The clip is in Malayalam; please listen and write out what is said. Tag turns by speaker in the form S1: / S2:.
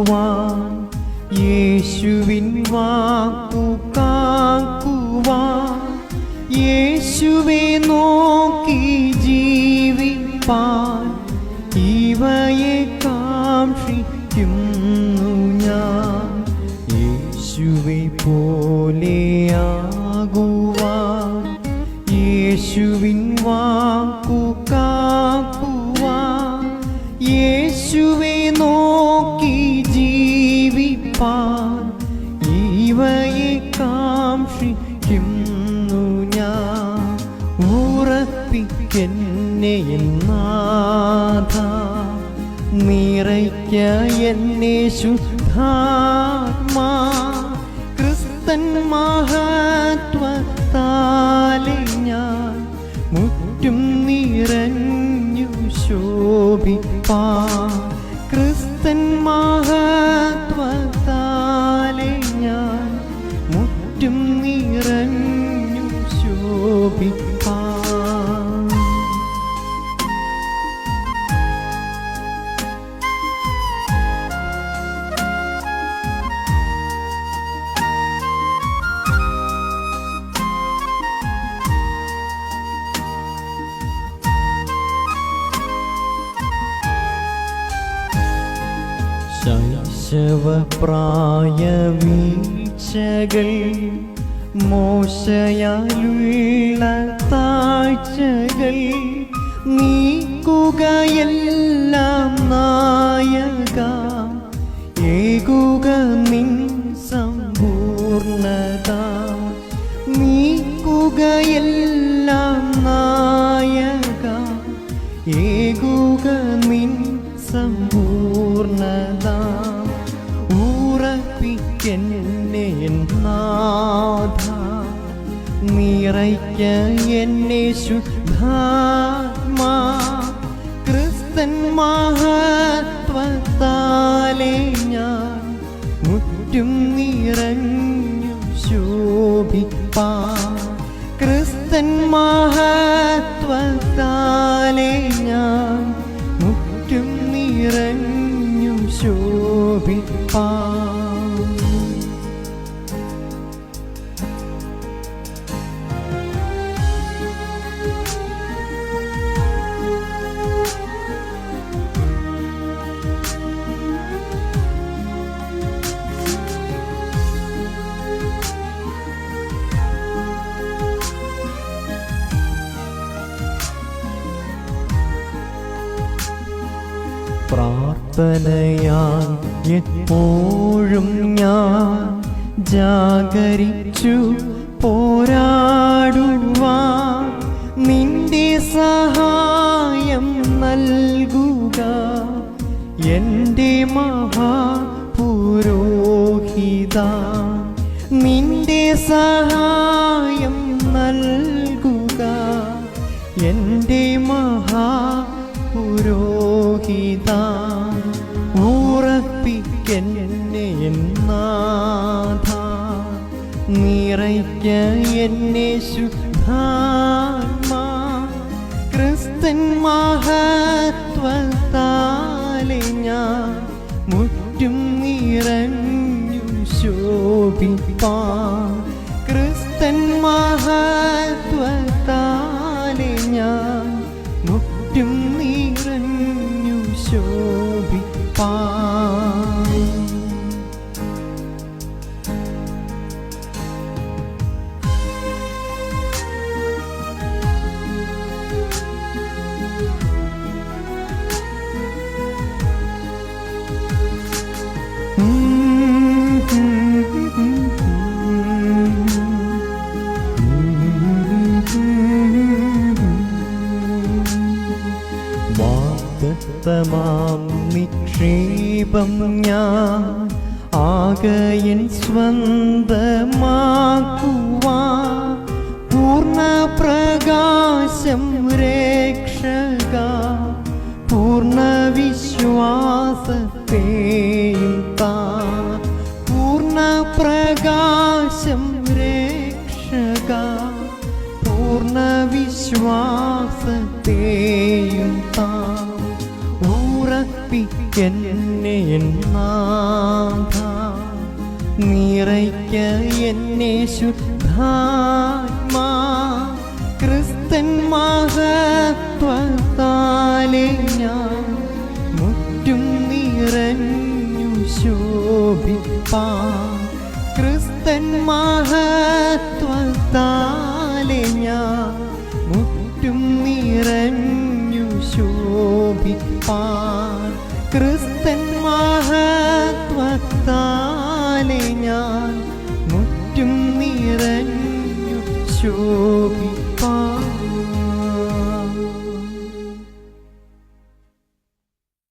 S1: പോലെയാകുവാൻ യേശുവിൻ വാക്കു കാക്കുവാൻ യേശുവെ നോക്കി ജീവിപ്പാൻ ഇവയെ കാക്ഷിക്കുന്നു ഞാൻ. യേശുവെ പോലെയാകുവാൻ യേശുവിൻ വാക്കു കാക്കുവാൻ കാക്ഷിക്കുന്നു ഞാൻ ഉറപ്പിക്കെന്നെ നാഥ. നിറയ്ക്ക എന്നെ ശുദ്ധാത്മാ. ക്രിസ്തൻ മഹത്വത്താലെ ഞാൻ മുറ്റും നിറഞ്ഞു ശോഭിപ്പാ. ക്രിസ്തൻ മഹത്വത്താലെ ശൈശവപ്രായ വീഴ്ചകൾ മോശയാലുള്ള താഴ്ചകൾ നീക്കുകയെല്ലാം നായക ഏകുക നിൻ സമ്പൂർണത. നീക്കുകയെല്ലാം നായക ഏകുക നിൻ സമ്പൂർണത. ഉറപ്പിക്കെന്നെ നാഥ നിറയ്ക്ക എന്നെ ശുദ്ധാത്മാ ക്രിസ്തൻ മഹത്വത്താലെ ഞാൻ മുറ്റും നിറഞ്ഞു ശോഭിപ്പാ ക്രിസ്തൻ മഹത്വത്താലെ ഞാൻ മുറ്റും നിറഞ്ഞു ശോഭിപ്പാ പ്രാർത്ഥനയാൽ എപ്പോഴും ഞാൻ ജാഗരിച്ചു പോരാടുവാൻ നിന്റെ സഹായം നൽകുക. എന്റെ മഹാപുരോഹിത നിന്റെ സഹായം നൽകുക. എന്റെ നിറയ്ക്ക എന്നെ ശുദ്ധാത്മാ. ഞാൻ മുറ്റും നിറഞ്ഞു ശോഭിപ്പാ ക്രിസ്തൻ മഹത്വത്താലെ വാഗ്ദത്തമാം നിക്ഷേപം ഞാൻ ആകയൻ സ്വന്തമാക്കുവാ പൂർണ പ്രകാശം രക്ഷക പൂർണ വിശ്വാസത്തെയും താ പൂർണ പ്രകാശം രക്ഷക പൂർണ വിശ്വാസത്തെയും നിറപ്പിക്കെന്നെ നാഥ. നിറയ്ക്ക എന്നെ ശുദ്ധാത്മാ. ക്രിസ്തൻ മഹത്വത്താലെ ഞാൻ മുറ്റും നിറഞ്ഞു ശോഭിപ്പാ. ക്രിസ്തൻ മഹത്വത്താലെ ഞാൻ മുറ്റും നിറഞ്ഞു ശോഭിപ്പാൻ